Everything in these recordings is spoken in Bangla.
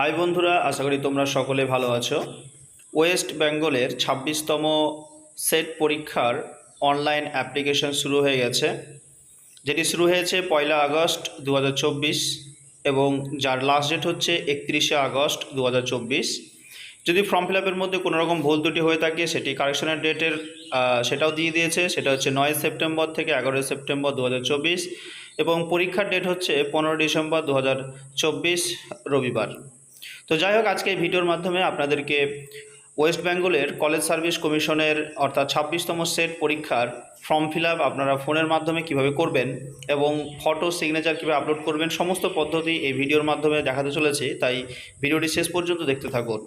হাই বন্ধুরা, আশা করি তোমরা সকলে ভালো আছো। ওয়েস্ট বেঙ্গলের ছাব্বিশতম সেট পরীক্ষার অনলাইন অ্যাপ্লিকেশন শুরু হয়ে গেছে। যেটি শুরু হয়েছে পয়লা আগস্ট দু হাজার চব্বিশ এবং যার লাস্ট ডেট হচ্ছে একত্রিশে আগস্ট দু হাজার চব্বিশ। যদি ফর্ম ফিল আপের মধ্যে কোনো রকম ভুল ত্রুটি হয়ে থাকে, সেটি কারেকশনের ডেটের সেটাও দিয়ে দিয়েছে। সেটা হচ্ছে নয় সেপ্টেম্বর থেকে এগারোই সেপ্টেম্বর দু হাজার চব্বিশ এবং পরীক্ষার ডেট হচ্ছে পনেরো ডিসেম্বর দু হাজার চব্বিশ রবিবার। তো যাই হোক, আজকে এই ভিডিওর মাধ্যমে আপনাদেরকে ওয়েস্ট বেঙ্গলের কলেজ সার্ভিস কমিশনের অর্থাৎ ছাব্বিশতম সেট পরীক্ষার ফর্ম ফিল আপ আপনারা ফোনের মাধ্যমে কীভাবে করবেন এবং ফটো সিগনেচার কীভাবে আপলোড করবেন, সমস্ত পদ্ধতি এই ভিডিওর মাধ্যমে দেখাতে চলেছে। তাই ভিডিওটি শেষ পর্যন্ত দেখতে থাকুন।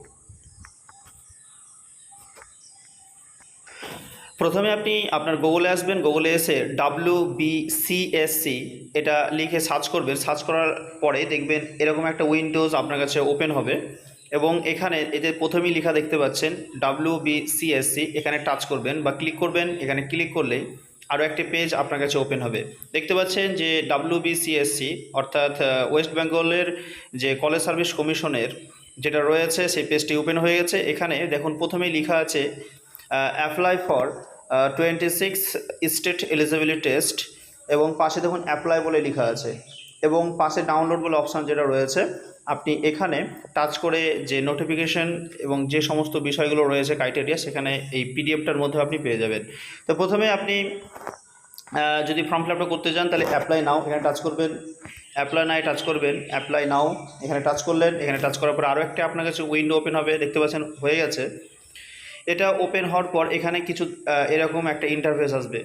প্রথমে আপনি আপনার গুগলে আসবেন গুগলে এসে ডাব্লিউ বিসিএসসি এটা লিখে সার্চ করবেন। সার্চ করার পরে দেখবেন এরকম একটা উইন্ডোজ আপনার কাছে ওপেন হবে এবং এখানে এতে প্রথমেই লেখা দেখতে পাচ্ছেন ডাব্লিউ বিসিএসসি এখানে টাচ করবেন বা ক্লিক করবেন, এখানে ক্লিক করলে আরও একটি পেজ আপনার কাছে ওপেন হবে। দেখতে পাচ্ছেন যে ডাব্লিউ বিসিএসসি অর্থাৎ ওয়েস্ট বেঙ্গলের যে কলেজ সার্ভিস কমিশনের যেটা রয়েছে, সেই পেজটি ওপেন হয়ে গেছে। এখানে দেখুন প্রথমেই লেখা আছে apply for twenty six state eligibility test এবং পাশে দেখুন অ্যাপ্লাই বলে লেখা আছে এবং পাশে ডাউনলোড বলে অপশান যেটা রয়েছে, আপনি এখানে টাচ করে যে নোটিফিকেশন এবং যে সমস্ত বিষয়গুলো রয়েছে ক্রাইটেরিয়া সেখানে এই পিডিএফটার মধ্যে আপনি পেয়ে যাবেন। তো প্রথমে আপনি যদি ফর্ম ফিল করতে চান তাহলে অ্যাপ্লাই নাও এখানে টাচ করবেন। অ্যাপ্লাই নাই টাচ করবেন। অ্যাপ্লাই নাও এখানে টাচ করলেন। এখানে টাচ করার পর আরও একটা আপনার কাছে উইন্ডো ওপেন হবে, দেখতে পাচ্ছেন, হয়ে গেছে। এটা ওপেন হওয়ার পর এখানে কিছু এরকম একটা ইন্টারফেস আসবে।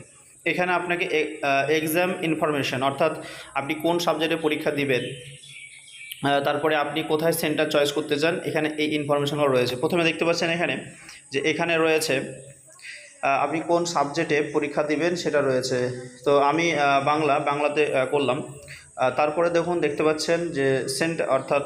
এখানে আপনাকে এক্সাম ইনফরমেশন অর্থাৎ আপনি কোন সাবজেক্টে পরীক্ষা দিবেন তারপরে আপনি কোথায় সেন্টার চয়েস করতে চান, এখানে এই ইনফরমেশনগুলো রয়েছে। প্রথমে দেখতে পাচ্ছেন এখানে যে এখানে রয়েছে আপনি কোন সাবজেক্টে পরীক্ষা দিবেন সেটা রয়েছে। তো আমি বাংলা, বাংলাতে করলাম। তারপরে দেখুন, দেখতে পাচ্ছেন যে সেন্ট অর্থাৎ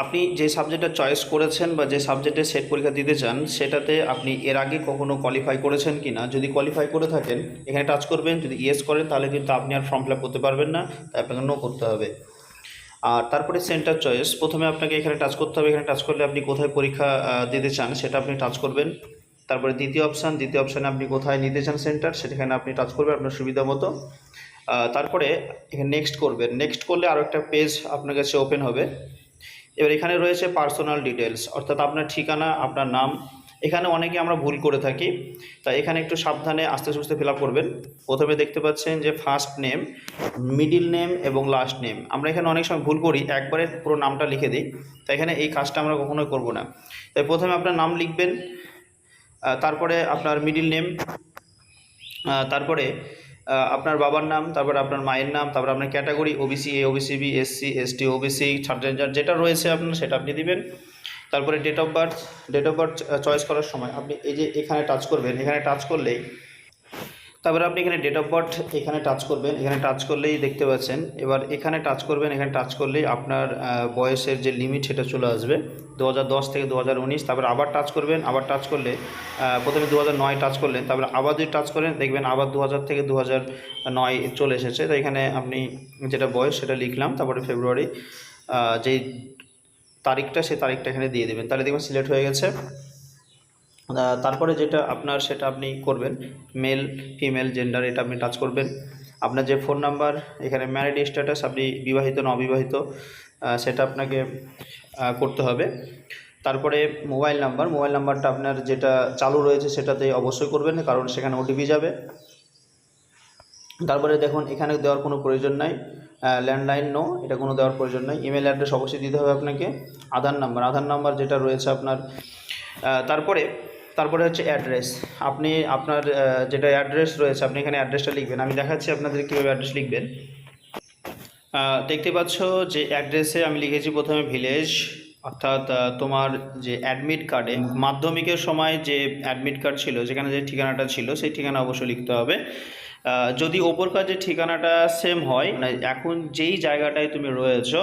আপনি যে সাবজেক্টটা চয়েস করেছেন বা যে সাবজেক্টে সেট পরীক্ষা দিতে চান, সেটাতে আপনি এর আগে কখনো কোয়ালিফাই করেছেন কি না যদি কোয়ালিফাই করে থাকেন, এখানে টাচ করবেন, যদি ইয়েস করেন, তাহলে কিন্তু আপনি আর ফর্ম ফিল করতে পারবেন না, তাই আপনাকে নো করতে হবে। আর তারপরে সেন্টার চয়েস প্রথমে আপনাকে এখানে টাচ করতে হবে, এখানে টাচ করলে আপনি কোথায় পরীক্ষা দিতে চান, সেটা আপনি টাচ করবেন। তারপরে দ্বিতীয় অপশান দ্বিতীয় অপশানে আপনি কোথায় নিতে চান সেন্টার সেখানে আপনি টাচ করবেন আপনার সুবিধা মতো। তারপরে এখানে নেক্সট করবেন। নেক্সট করলে আরও একটা পেজ আপনার কাছে ওপেন হবে। এবার এখানে রয়েছে পার্সোনাল ডিটেলস অর্থাৎ আপনার ঠিকানা, আপনার নাম, এখানে অনেকে আমরা ভুল করে থাকি, তাই এখানে একটু সাবধানে আস্তে সুস্তে ফিল করবেন। প্রথমে দেখতে পাচ্ছেন যে ফার্স্ট নেম মিডিল নেম এবং লাস্ট নেম আমরা এখানে অনেক সময় ভুল করি, একবারে পুরো নামটা লিখে দিই তাই এখানে এই কাজটা আমরা কখনোই করব না। তাই প্রথমে আপনার নাম লিখবেন তারপরে আপনার মিডিল নেম তারপরে আপনার বাবার নাম, তারপর আপনার মায়ের নাম, তারপর আপনার category OBC A OBC B SC ST OBC transgender যেটা রয়েছে আপনার, সেটা আপনি দেবেন। তারপরে date of birth date of birth choice করার সময় আপনি এই যে এখানে টাচ করবেন, এখানে টাচ করলেই তারপরে আপনি এখানে ডেট অফ বার্থ এখানে টাচ করবেন। এখানে টাচ করলেই দেখতে পাচ্ছেন। এবার এখানে টাচ করবেন, এখানে টাচ করলেই আপনার বয়সের যে লিমিট সেটা চলে আসবে। দু হাজার দশ থেকে দু হাজার তারপরে আবার টাচ করবেন। আবার টাচ করলে প্রথমে দু নয় টাচ করলেন, তারপরে আবার যদি টাচ করেন, দেখবেন আবার দু হাজার থেকে দু চলে এসেছে। তো এখানে আপনি যেটা বয়স সেটা লিখলাম, তারপরে ফেব্রুয়ারি যেই তারিখটা, সেই তারিখটা এখানে দিয়ে দেবেন। তাহলে দেখবেন সিলেক্ট হয়ে গেছে। তারপরে যেটা আপনার সেটা আপনি করবেন মেল ফিমেল জেন্ডার এটা আপনি টাচ করবেন। আপনার যে ফোন নাম্বার এখানে ম্যারিড স্ট্যাটাস আপনি বিবাহিত না অবিবাহিত সেটা আপনাকে করতে হবে। তারপরে মোবাইল নাম্বার মোবাইল নাম্বারটা আপনার যেটা চালু রয়েছে সেটাতে অবশ্যই করবেন, কারণ সেখানে ওটিপি যাবে। তারপরে দেখুন, এখানে দেওয়ার কোনো প্রয়োজন নাই। ল্যান্ডলাইন নো এটা কোনো দেওয়ার প্রয়োজন নাই। ইমেল অ্যাড্রেস অবশ্যই দিতে হবে আপনাকে। আধার নাম্বার আধার নাম্বার যেটা রয়েছে আপনার তারপরে তারপরে হচ্ছে অ্যাড্রেস আপনি আপনার যেটা অ্যাড্রেস রয়েছে, আপনি এখানে অ্যাড্রেসটা লিখবেন। আমি দেখাচ্ছি আপনাদের কীভাবে অ্যাড্রেস লিখবেন। দেখতে পাচ্ছ যে অ্যাড্রেসে আমি লিখেছি প্রথমে ভিলেজ অর্থাৎ তোমার যে অ্যাডমিট কার্ডে মাধ্যমিকের সময় যে অ্যাডমিট কার্ড ছিল, যেখানে যে ঠিকানাটা ছিল, সেই ঠিকানা অবশ্যই লিখতে হবে। যদি ওপরকার যে ঠিকানাটা সেম হয় মানে এখন যেই জায়গাটায় তুমি রয়েছো,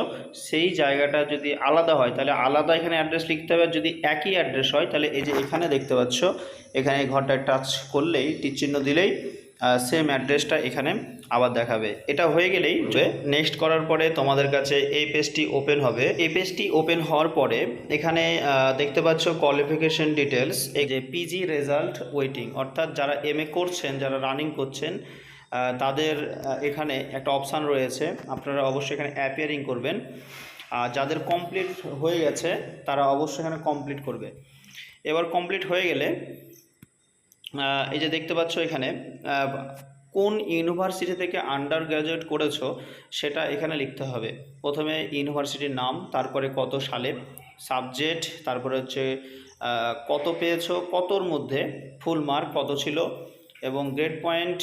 সেই জায়গাটা যদি আলাদা হয়, তাহলে আলাদা এখানে অ্যাড্রেস লিখতে হবে যদি একই অ্যাড্রেস হয়, তাহলে এই যে এখানে দেখতে পাচ্ছ, এখানে ঘরটায় টাচ করলেই টিচিহ্ন দিলেই সেম অ্যাড্রেসটা এখানে আবার দেখাবে। এটা হয়ে গেলেই যে নেক্সট করার পরে তোমাদের কাছে এই পেজটি ওপেন হবে। এই পেজটি ওপেন হওয়ার পরে এখানে দেখতে পাচ্ছ কোয়ালিফিকেশন ডিটেলস এই যে পিজি রেজাল্ট ওয়েটিং অর্থাৎ যারা এম করছেন, যারা রানিং করছেন তাদের এখানে একটা অপশান রয়েছে। আপনারা অবশ্যই এখানে অ্যাপিয়ারিং করবেন। আর যাদের কমপ্লিট হয়ে গেছে, তারা অবশ্যই এখানে কমপ্লিট করবে। এবার কমপ্লিট হয়ে গেলে এই যে দেখতে পাচ্ছ এখানে কোন ইউনিভার্সিটি থেকে আন্ডার গ্র্যাজুয়েট করেছ সেটা এখানে লিখতে হবে। প্রথমে ইউনিভার্সিটির নাম, তারপরে কত সালে সাবজেক্ট তারপরে হচ্ছে কত পেয়েছ, কতর মধ্যে ফুল মার্ক কত ছিল, এবং গ্রেড পয়েন্ট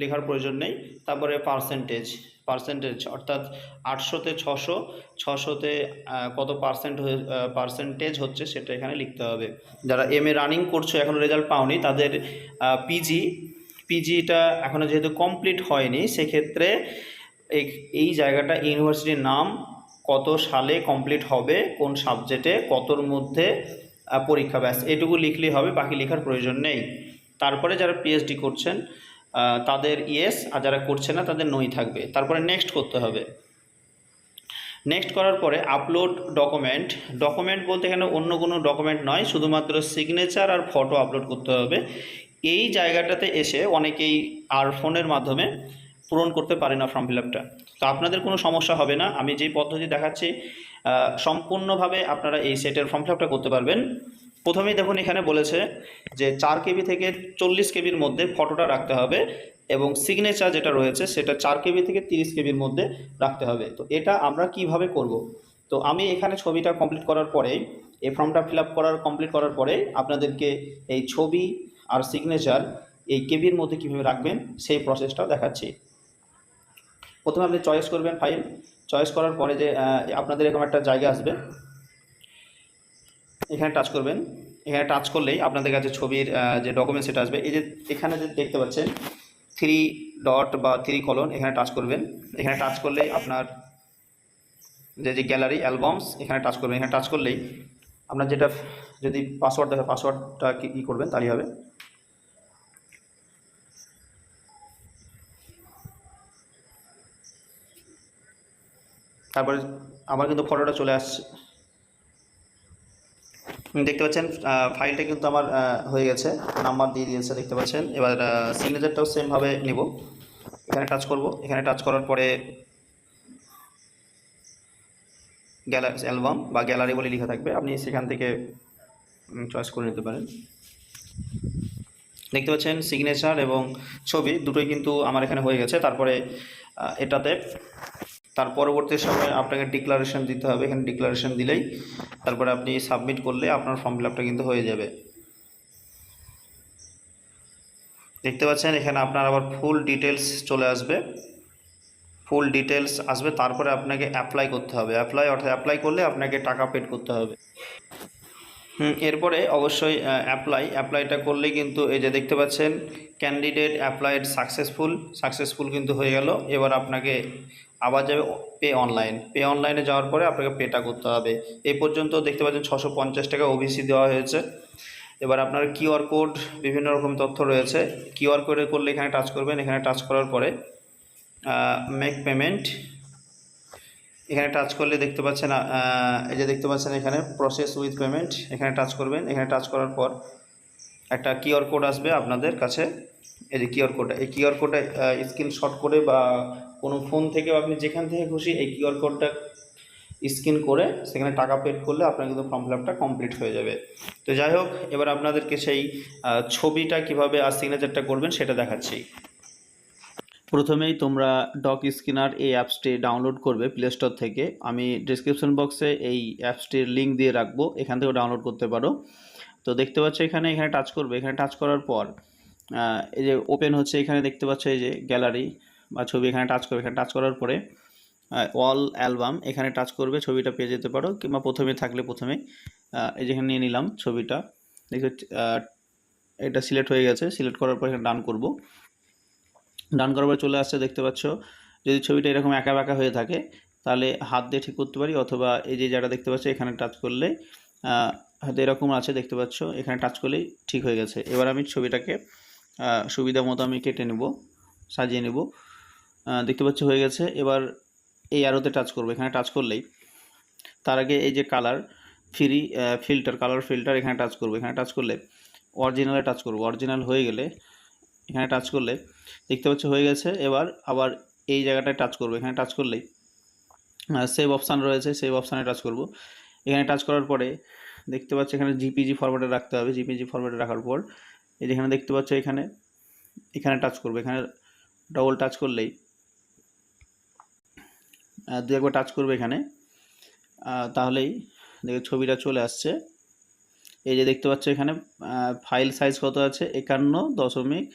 লেখার প্রয়োজন নেই, তারপরে পার্সেন্টেজ পার্সেন্টেজ অর্থাৎ আটশোতে ছশো, ছশোতে কত পার্সেন্ট পার্সেন্টেজ হচ্ছে সেটা এখানে লিখতে হবে। যারা এম এ রানিং করছ এখনও রেজাল্ট পাওনি, তাদের পিজি পিজিটা এখনও যেহেতু কমপ্লিট হয়নি, সেক্ষেত্রে এই- জায়গাটা ইউনিভার্সিটির নাম কত সালে কমপ্লিট হবে, কোন সাবজেক্টে কতর মধ্যে পরীক্ষা, ব্যাস, এটুকু লিখলেই হবে, বাকি লেখার প্রয়োজন নেই। তারপরে যারা পিএইচডি করছেন তাদের ইয়েস আর যারা করছে না, তাদের নই থাকবে। তারপরে নেক্সট করতে হবে। নেক্সট করার পরে আপলোড ডকুমেন্ট ডকুমেন্ট বলতে এখানে অন্য কোনো ডকুমেন্ট নয়, শুধুমাত্র সিগনেচার আর ফটো আপলোড করতে হবে। এই জায়গাটাতে এসে অনেকেই আর ফোনের মাধ্যমে পূরণ করতে পারে না ফর্ম ফিল আপটা তো আপনাদের কোনো সমস্যা হবে না। আমি যেই পদ্ধতি দেখাচ্ছি সম্পূর্ণভাবে আপনারা এই সেটের ফর্ম ফিল আপটা করতে পারবেন। প্রথমেই দেখুন এখানে বলেছে যে চার কেবি থেকে চল্লিশ কেবির মধ্যে ফটোটা রাখতে হবে এবং সিগনেচার যেটা রয়েছে সেটা চার কেবি থেকে তিরিশ কেবির মধ্যে রাখতে হবে। তো এটা আমরা কীভাবে করব? তো আমি এখানে ছবিটা কমপ্লিট করার পরেই, এই ফর্মটা ফিল করার কমপ্লিট করার পরে আপনাদেরকে এই ছবি আর সিগনেচার এই কেবির মধ্যে কীভাবে রাখবেন সেই প্রসেসটা দেখাচ্ছি। প্রথমে আপনি চয়েস করবেন ফাইল চয়েস করার পরে যে আপনাদের এরকম একটা জায়গা আসবে। এখানে টাচ করবেন। এখানে টাচ করলেই আপনাদের কাছে ছবির যে ডকুমেন্ট সেটা আসবে। এই যে এখানে যে দেখতে পাচ্ছেন থ্রি ডট বা থ্রি কলন এখানে টাচ করবেন। এখানে টাচ করলেই আপনার যে যে গ্যালারি অ্যালবামস এখানে টাচ করবেন। এখানে টাচ করলেই আপনার যেটা, যদি পাসওয়ার্ড দেখে পাসওয়ার্ডটা কি করবেন তাহলেই হবে। তারপরে আমার কিন্তু ফটোটা চলে আসছে। দেখতে পাচ্ছেন ফাইলটা কিন্তু আমার হয়ে গেছে নাম্বার দিয়ে দিয়েছে, দেখতে পাচ্ছেন। এবার সিগনেচারটাও সেমভাবে নেব। এখানে টাচ করব। এখানে টাচ করার পরে গ্যালারি অ্যালবাম বা গ্যালারি বলে লেখা থাকবে। আপনি সেখান থেকে চয়েস করে নিতে পারেন। দেখতে পাচ্ছেন সিগনেচার এবং ছবি, দুটোই কিন্তু আমার এখানে হয়ে গেছে। তারপরে এটাতে তার পরবর্তী সময় আপনাকে ডিক্লারেশন দিতে হবে। এখানে ডিক্লারেশন দিলেই তারপরে আপনি সাবমিট করলে আপনার ফর্ম ফিল কিন্তু হয়ে যাবে। দেখতে পাচ্ছেন, এখানে আপনার আবার ফুল ডিটেলস চলে আসবে। ফুল ডিটেলস আসবে, তারপরে আপনাকে অ্যাপ্লাই করতে হবে। অ্যাপ্লাই অর্থাৎ অ্যাপ্লাই করলে আপনাকে টাকা পেড করতে হবে। হুম, এরপরে অবশ্যই অ্যাপ্লাই অ্যাপ্লাইটা করলেই কিন্তু এই যে দেখতে পাচ্ছেন ক্যান্ডিডেট অ্যাপ্লাইড সাকসেসফুল সাকসেসফুল কিন্তু হয়ে গেল। এবার আপনাকে আবার যাবে পে অনলাইন পে অনলাইনে যাওয়ার পরে আপনাকে পেটা করতে হবে। এই পর্যন্ত দেখতে পাচ্ছেন ছশো পঞ্চাশ টাকা ওবিসি দেওয়া হয়েছে। এবার আপনার কিউআর কোড বিভিন্ন রকম তথ্য রয়েছে। কিউআর কোডে করলে এখানে টাচ করবেন। এখানে টাচ করার পরে মেক পেমেন্ট এখানে টাচ করলে দেখতে পাচ্ছেন এই যে দেখতে পাচ্ছেন এখানে প্রসেস উইথ পেমেন্ট এখানে টাচ করবেন। এখানে টাচ করার পর একটা কিউআর কোড আসবে আপনাদের কাছে। এই যে কিউআর কোডটা এই কিউআর কোডটা স্ক্রিনশট করে বা কোনো ফোন থেকে আপনি যেখান থেকে খুশি এই কিউআর কোডটা স্ক্যান করে সেখানে টাকা পেড করলে আপনার কিন্তু ফর্ম ফিল কমপ্লিট হয়ে যাবে। তো যাই হোক, এবার আপনাদেরকে সেই ছবিটা কীভাবে, আর সিগনেচারটা করবেন সেটা দেখাচ্ছি। প্রথমেই তোমরা ডক স্ক্যানার এই অ্যাপসটি ডাউনলোড করবে প্লে স্টোর থেকে। আমি ডিসক্রিপশন বক্সে এই অ্যাপসটির লিঙ্ক দিয়ে রাখব, এখান থেকেও ডাউনলোড করতে পারো। তো দেখতে পাচ্ছ এখানে এখানে টাচ করবে। এখানে টাচ করার পর এই যে ওপেন হচ্ছে, এখানে দেখতে পাচ্ছ এই যে গ্যালারি বা ছবি এখানে টাচ করবে, এখানে টাচ করার পরে অল অ্যালবাম এখানে টাচ করবে, ছবিটা পেয়ে যেতে পারো কিংবা প্রথমে থাকলে প্রথমে এই যেখানে নিয়ে নিলাম ছবিটা দেখো এটা সিলেক্ট হয়ে গেছে সিলেক্ট করার পর এখানে ডান করব। ডান করার পর চলে আসছে, দেখতে পাচ্ছ, যদি ছবিটা এরকম একা বাঁকা হয়ে থাকে, তাহলে হাত দিয়ে ঠিক করতে পারি, অথবা এই যে যারা দেখতে পাচ্ছ এখানে টাচ করলে হয়তো এরকম আছে, দেখতে পাচ্ছ, এখানে টাচ করলেই ঠিক হয়ে গেছে। এবার আমি ছবিটাকে সুবিধা মতো আমি কেটে নেব, সাজিয়ে নেব। দেখতে পাচ্ছি হয়ে গেছে। এবার এই আরোতে টাচ করব। এখানে টাচ করলেই তার আগে এই যে colour free filter colour filter এখানে টাচ করব। এখানে টাচ করলে অরিজিনালে টাচ করব। অরিজিনাল হয়ে গেলে এখানে টাচ করলে দেখতে পাচ্ছি হয়ে গেছে। এবার আবার এই জায়গাটায় টাচ করব। এখানে টাচ করলেই সেভ অপশান রয়েছে। সেভ অপশানে টাচ করব। এখানে টাচ করার পরে দেখতে পাচ্ছি এখানে জিপিজি ফরম্যাটে রাখতে হবে। জিপিজি ফরম্যাটে রাখার পর এই যেখানে দেখতে পাচ্ছ এখানে এখানে টাচ করব। এখানে ডবল টাচ করলেই দু একবার টাচ করবে এখানে। তাহলেই দেখে ছবিটা চলে আসছে। এই যে দেখতে পাচ্ছ এখানে ফাইল সাইজ কত আছে? একান্ন দশমিক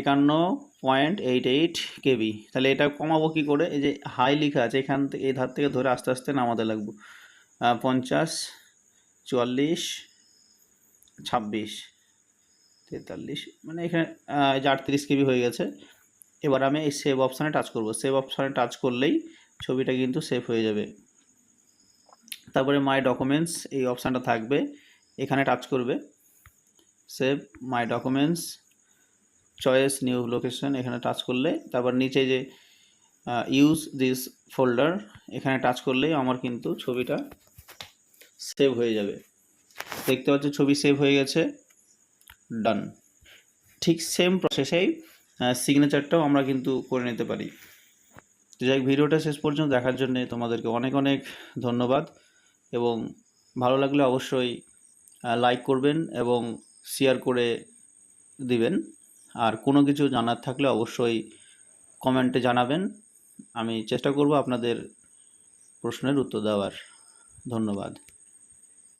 একান্ন পয়েন্ট এইট এইট কেবি। তাহলে এটা কমাবো কী করে? এই যে হাই লেখা আছে, এখান থেকে এই ধার থেকে ধরে আস্তে আস্তে নামাতে লাগবো। পঞ্চাশ, চুয়াল্লিশ, ছাব্বিশ, তেতাল্লিশ মানে এখানে যে আটত্রিশ কেবি হয়ে গেছে। এবার আমি এই সেভ অপশানে টাচ করব। সেভ অপশানে টাচ করলেই ছবিটা কিন্তু সেভ হয়ে যাবে। তারপরে মাই ডকুমেন্টস এই অপশানটা থাকবে। এখানে টাচ করবে। Save my documents choice new location এখানে টাচ করলে। তারপর নিচে যে ইউজ দিস ফোল্ডার এখানে টাচ করলেই আমার কিন্তু ছবিটা সেভ হয়ে যাবে। দেখতে পাচ্ছ ছবি সেভ হয়ে গেছে। ডান ঠিক সেম প্রসেসেই সিগনেচারটাও আমরা কিন্তু করে নিতে পারি। তো যাই ভিডিওটা শেষ পর্যন্ত দেখার জন্য তোমাদেরকে অনেক অনেক ধন্যবাদ এবং ভালো লাগলে অবশ্যই লাইক করবেন এবং শেয়ার করে দিবেন। আর কোনো কিছু জানার থাকলে অবশ্যই কমেন্টে জানাবেন। আমি চেষ্টা করব আপনাদের প্রশ্নের উত্তর দেওয়ার। ধন্যবাদ।